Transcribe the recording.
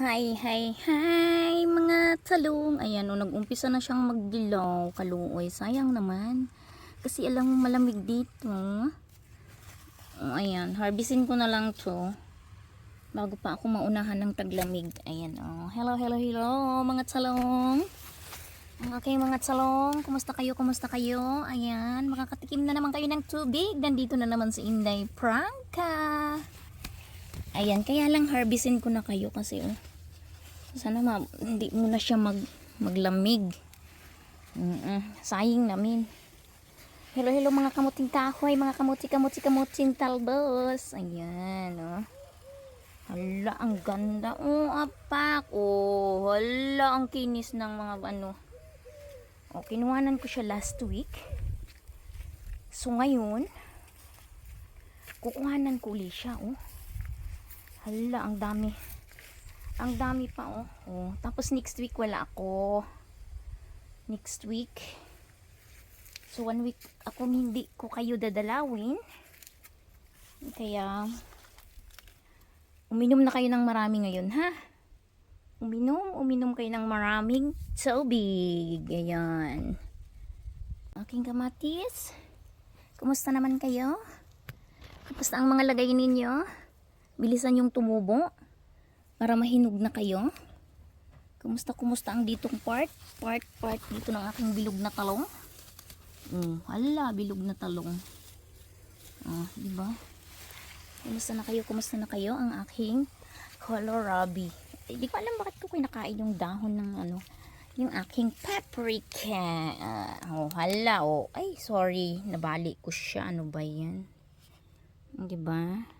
Hi, hi, hi, mga talong. Ayan, o, nag-umpisa na siyang magdilaw. Kaluoy, sayang naman. Kasi alam mo malamig dito. O, ayan, harvestin ko na lang to. Bago pa ako maunahan ng taglamig. Ayan, o. Hello, hello, hello, mga talong. Aking mga talong, kumusta kayo, kumusta kayo? Ayan, makakatikim na naman kayo ng tubig. Nandito na naman si Inday Pranka. Ayan, kaya lang harvestin ko na kayo kasi oh. Sana ma hindi muna siya mag maglamig. Mm sayang namin. Hello, hello mga kamuting kahoy, mga kamuti, kamuti, kamuting talbos. Ayan, oh. Hala, ang ganda. Oh, apak. Oh, hala, ang kinis ng mga ano. Oh, kinuhanan ko siya last week. So, ngayon, kukuhanan ko ulit siya, oh. Hala, ang dami. Ang dami pa, oh. oh. Tapos next week wala ako. Next week. So, one week ako hindi ko kayo dadalawin. Kaya, uminom na kayo ng marami ngayon, ha? Uminom, uminom kayo ng maraming tubig. Ayan. Aking kamatis. Kumusta naman kayo? Kumusta ang mga lagay ninyo? Bilisan yung tumubo para mahinog na kayo. Kumusta kumusta ang ditong part? Part part dito ng aking bilog na talong. Mm, hala, bilog na talong. Ah, di ba? Kumusta na kayo? Kumusta na kayo ang aking kohlrabi? Eh, di ko alam bakit ko kinakain yung dahon ng ano, yung aking paprika. Ah, oh, hala, oh. Ay, sorry, nabali ko siya. Ano ba yan? Di ba?